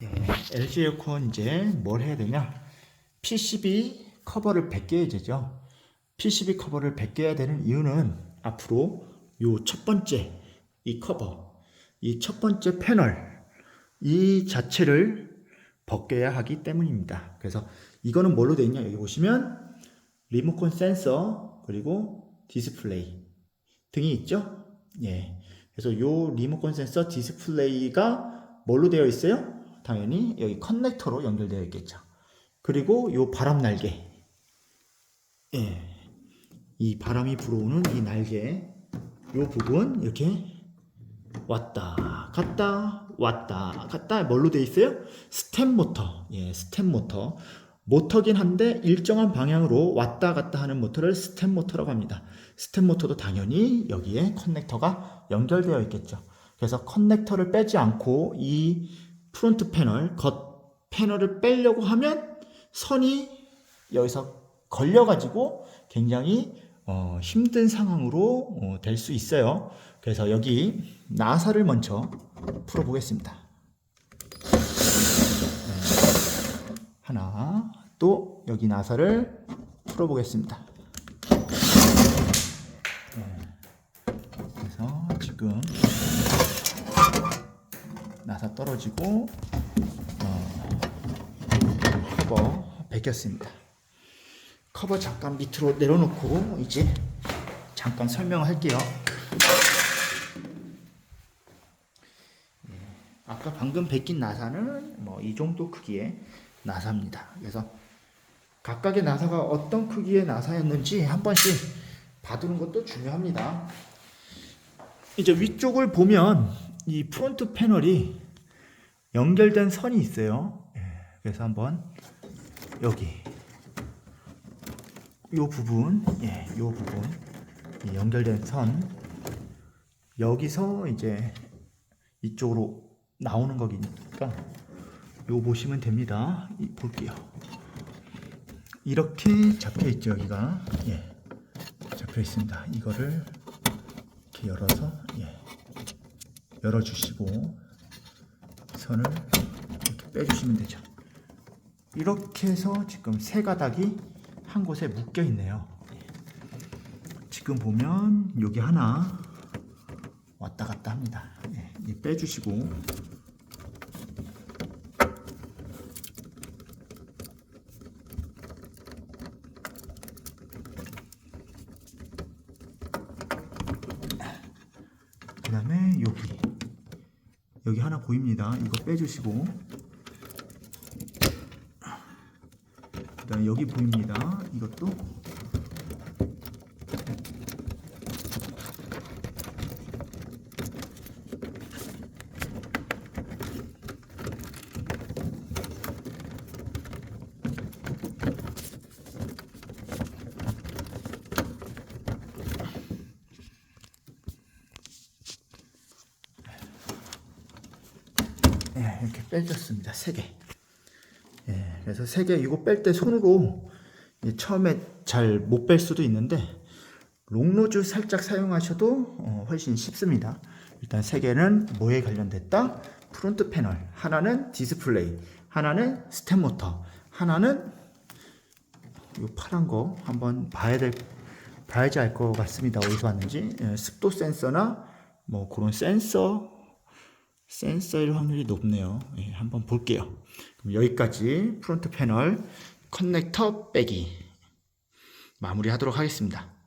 네, LG 에어컨 이제 뭘 해야 되냐? PCB 커버를 벗겨야 되죠. PCB 커버를 벗겨야 되는 이유는 앞으로 요 첫 번째 이 커버, 이 첫 번째 패널 이 자체를 벗겨야 하기 때문입니다. 그래서 이거는 뭘로 되어 있냐? 여기 보시면 리모컨 센서 그리고 디스플레이 등이 있죠. 예. 그래서 요 리모컨 센서 디스플레이가 뭘로 되어 있어요? 당연히 여기 커넥터로 연결되어 있겠죠. 그리고 요 바람 날개. 예. 이 바람이 불어오는 이 날개 요 부분 이렇게 왔다 갔다 왔다 갔다 뭘로 되어 있어요? 스텝 모터. 예, 스텝 모터. 모터긴 한데 일정한 방향으로 왔다 갔다 하는 모터를 스텝 모터라고 합니다. 스텝 모터도 당연히 여기에 커넥터가 연결되어 있겠죠. 그래서 커넥터를 빼지 않고 이 프론트 패널, 겉 패널을 빼려고 하면 선이 여기서 걸려가지고 굉장히 어, 힘든 상황으로 어, 될 수 있어요. 그래서 여기 나사를 먼저 풀어보겠습니다. 네. 하나, 또 여기 나사를 풀어보겠습니다. 네. 그래서 지금 나사 떨어지고 어, 커버 벗겼습니다. 커버 잠깐 밑으로 내려놓고 이제 잠깐 설명할게요. 예, 아까 방금 벗긴 나사는 뭐 이 정도 크기의 나사입니다. 그래서 각각의 나사가 어떤 크기의 나사였는지 한 번씩 봐두는 것도 중요합니다. 이제 위쪽을 보면 이 프론트 패널이 연결된 선이 있어요. 예, 그래서 한번 여기 요 부분, 예, 요 부분 이 연결된 선 여기서 이제 이쪽으로 나오는 거니까 요 보시면 됩니다. 이, 볼게요. 이렇게 잡혀 있죠, 여기가. 예. 잡혀 있습니다. 이거를 이렇게 열어서 예. 열어 주시고 선을 이렇게 빼 주시면 되죠. 이렇게 해서 지금 세 가닥이 한 곳에 묶여 있네요. 지금 보면 여기 하나 왔다 갔다 합니다. 예, 이 빼주시고 그 다음에 여기 여기 하나 보입니다. 이거 빼주시고 그다음 여기 보입니다. 이것도 네, 이렇게 빼줬습니다. 세 개. 예, 그래서 세 개 이거 뺄 때 손으로 처음에 잘 못 뺄 수도 있는데 롱노즈 살짝 사용하셔도 어, 훨씬 쉽습니다. 일단 세 개는 뭐에 관련됐다? 프론트 패널, 하나는 디스플레이, 하나는 스텝 모터, 하나는 이 파란 거 한번 봐야 될 봐야지 알 것 같습니다. 어디서 왔는지 예, 습도 센서나 뭐 그런 센서 센서일 확률이 높네요. 예, 한번 볼게요. 그럼 여기까지 프론트 패널 커넥터 빼기 마무리하도록 하겠습니다.